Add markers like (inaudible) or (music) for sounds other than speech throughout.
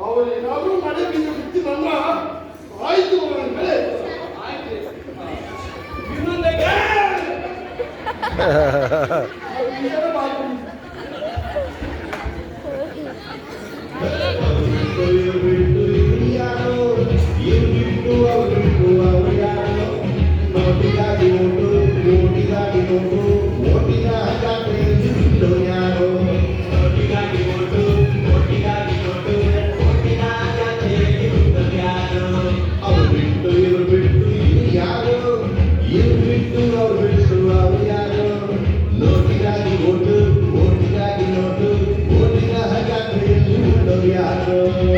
அவர் ஏதாவது மழை பெய்ய விட்டு நல்லா ஆய்ந்து வருவாங்களே ஆய்ந்து Thank you.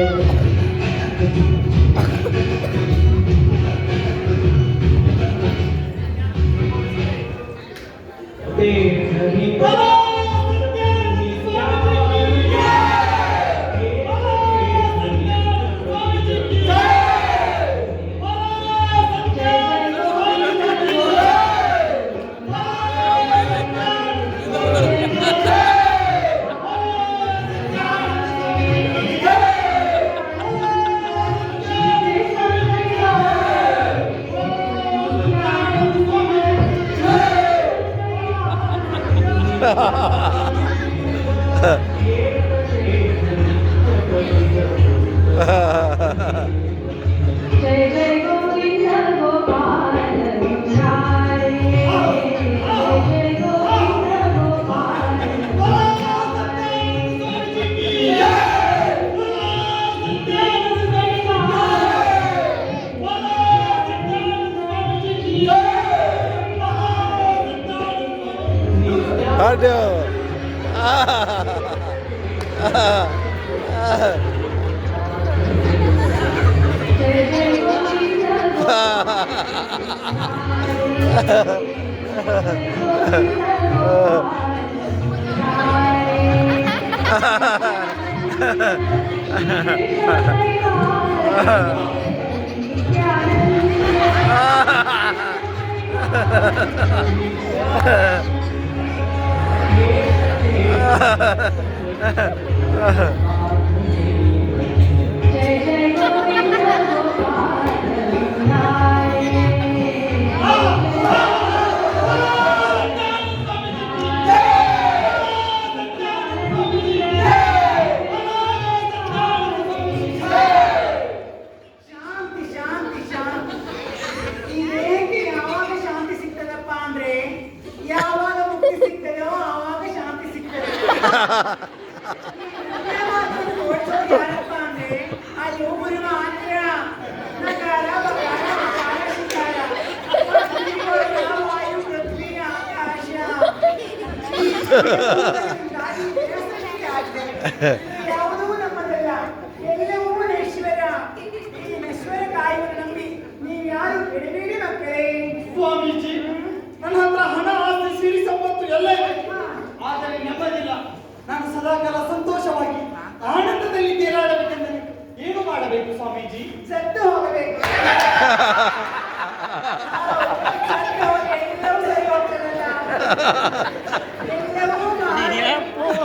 Ah! uh. (laughs) Swamiji ನನ್ನ ಹತ್ರ ಹಣ ಆಸ್ತಿ ಸಿರಿ ಎಲ್ಲ ಇದೆ. ಆದರೆ ನೆಮ್ಮದಿಲ್ಲ. ನಾನು ಸದಾಕಾಲ ಸಂತೋಷವಾಗಿ ಆನಂದದಲ್ಲಿ ತೇಲಾಡಬೇಕೆಂದರೆ ಏನು ಮಾಡಬೇಕು ಸ್ವಾಮೀಜಿ? ಸತ್ತು ಹೋಗಬೇಕು. (laughs)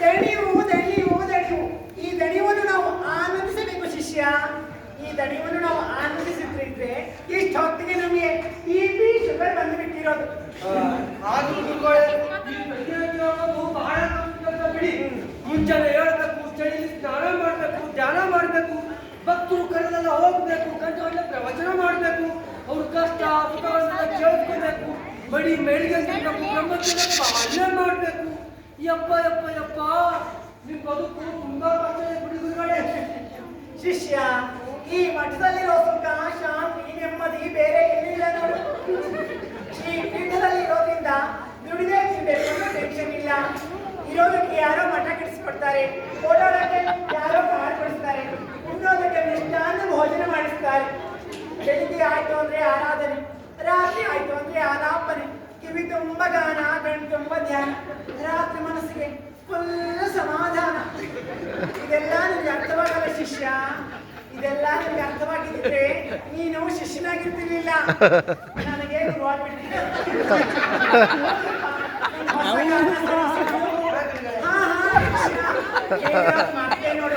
ದಣಿವು ದಣಿವು ದಣಿವು. ಈ ದಣಿವನ್ನು ನಾವು ಆನಂದಿಸಬೇಕು ಶಿಷ್ಯ. ಈ ದಣಿವನ್ನು ನಾವು ಆನಂದಿಸುತ್ತಿದ್ರೆ ಇಷ್ಟು ಹೊತ್ತಿಗೆ ನಮಗೆ ಈ ಬಿ ಶುಗರ್ ಬಂದು ಬಿಟ್ಟಿರೋದು ಬಹಳ ಬಿಡಿ. ಮುಂಚೆನೆ ಹೇಳ್ಬೇಕು, ಚಳಿಲಿ ಸ್ನಾನ ಮಾಡಬೇಕು, ಧ್ಯಾನ ಮಾಡಬೇಕು, ಭಕ್ತರು ಕರೆದೆಲ್ಲ ಹೋಗ್ಬೇಕು ಕಂಡು ಪ್ರವಚನ ಮಾಡಬೇಕು, ಅವ್ರ ಕಷ್ಟ ಕೇಳ್ಕೋಬೇಕು ಬಡಿ ಬ್ರಹ್ಮಚರ್ಯ ಪಾಲನೆ ಮಾಡಬೇಕು. ಯಪ್ಪ ಯಪ್ಪ ಯಪ್ಪ. ನಿಮ್ ಬದುಕು ತುಂಬಾ ಶಿಷ್ಯ, ಈ ಮಠದಲ್ಲಿರೋ ಸುಖ, ಶಾಂತಿ, ನೆಮ್ಮದಿ ಬೇರೆ ಎಲ್ಲಿಲ್ಲ ನೋಡು. ಈ ಪೀಠದಲ್ಲಿ ಇರೋದ್ರಿಂದ ದುಡಿದೇ ತಿನ್ಬೇಕು ಟೆನ್ಷನ್ ಇಲ್ಲ. ಇರೋದಕ್ಕೆ ಯಾರೋ ಮಠ ಕೆಡಿಸ್ಕೊಡ್ತಾರೆ. ಓಡಾಡಕ್ಕೆ ಯಾರೋ ಕಾರ್ ಕೊಡಿಸ್ತಾರೆ. ಉಣ್ಣೋದಕ್ಕೆ ನಿಷ್ಠಾಂತ ಭೋಜನ ಮಾಡಿಸ್ತಾರೆ. ಬೆಳಿಗ್ಗೆ ಆಯ್ತು ಅಂದ್ರೆ ಆರಾಧನೆ. ರಾತ್ರಿ ಆಯ್ತು ಅಂದ್ರೆ ಆಲಾಪನೆ ಕಿವಿ ತುಂಬ ಗಾನ ಕಣ್ ತುಂಬ ಧ್ಯಾನ ರಾತ್ರಿ ಮನಸ್ಸಿಗೆ ಫುಲ್ ಸಮಾಧಾನ ಇದೆಲ್ಲ ನಿಮ್ಗೆ ಅರ್ಥವಾಗಲ್ಲ ಶಿಷ್ಯ ಇದೆಲ್ಲ ನಿಮ್ಗೆ ಅರ್ಥವಾಗಿದ್ರೆ ನೀನು ಶಿಷ್ಯನಾಗಿರ್ತಿರ್ಲಿಲ್ಲ ನನಗೆ ಗುರುವಾಗ್ಬಿಟ್ಟಿದ್ದೆ ನೋಡು.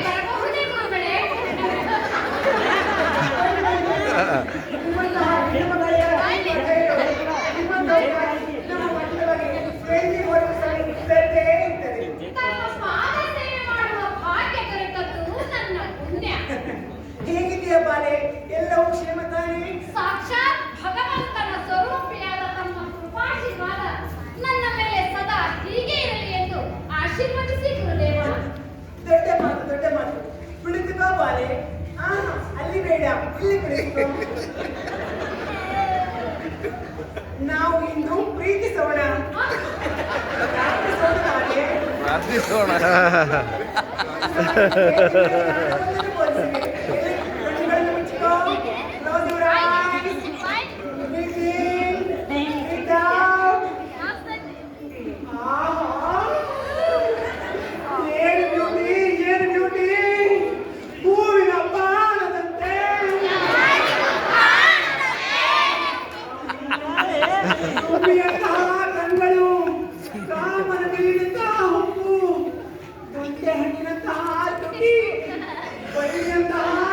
ハハハハハ! ಬೆಳಗಿನ ತಾಯಿ ಬೆಳಗಿನ ತಾಯಿ